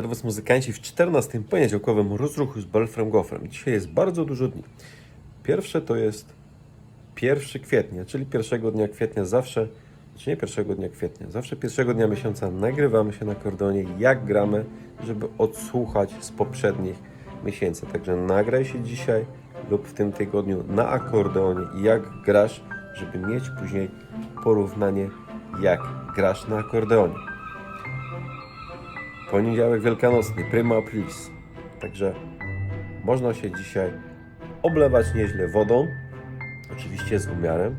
Serwus muzykanci w 14 poniedziałkowym rozruchu z Belfrem Goffrem. Dzisiaj jest bardzo dużo dni. Pierwsze to jest 1 kwietnia, czyli pierwszego dnia kwietnia zawsze, czy nie pierwszego dnia kwietnia, zawsze pierwszego dnia miesiąca nagrywamy się na kordonie, jak gramy, żeby odsłuchać z poprzednich miesięcy. Także nagraj się dzisiaj lub w tym tygodniu na akordeonie, jak grasz, żeby mieć później porównanie, jak grasz na akordeonie. Poniedziałek wielkanocny, prima aprilis. Także można się dzisiaj oblewać nieźle wodą, oczywiście z umiarem.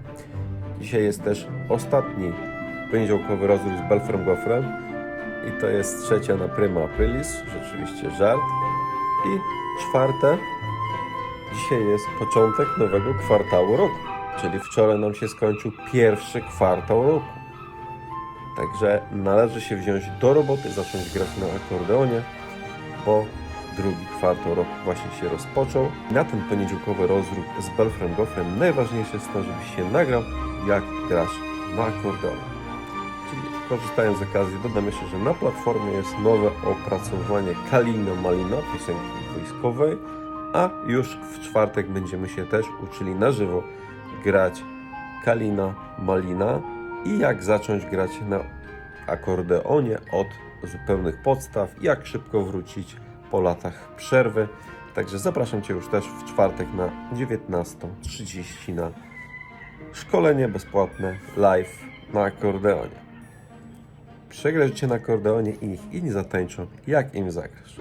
Dzisiaj jest też ostatni poniedziałkowy rozruch z Belfrem Goffrem i to jest trzecia na prima aprilis, rzeczywiście żart. I czwarte, dzisiaj jest początek nowego kwartału roku, czyli wczoraj nam się skończył pierwszy kwartał roku. Także należy się wziąć do roboty, zacząć grać na akordeonie, bo drugi kwartał roku właśnie się rozpoczął. Na ten poniedziałkowy rozruch z Belfrem Goffrem najważniejsze jest to, żebyś się nagrał, jak grasz na akordeonie. Czyli korzystając z okazji, dodam jeszcze, że na platformie jest nowe opracowanie Kalino Malina, piosenki wojskowej, a już w czwartek będziemy się też uczyli na żywo grać Kalina Malina i jak zacząć grać na akordeonie od zupełnych podstaw, jak szybko wrócić po latach przerwy. Także zapraszam Cię już też w czwartek na 19.30 na szkolenie bezpłatne live na akordeonie. Przegraj życie na akordeonie i niech inni zatańczą, jak im zagrasz.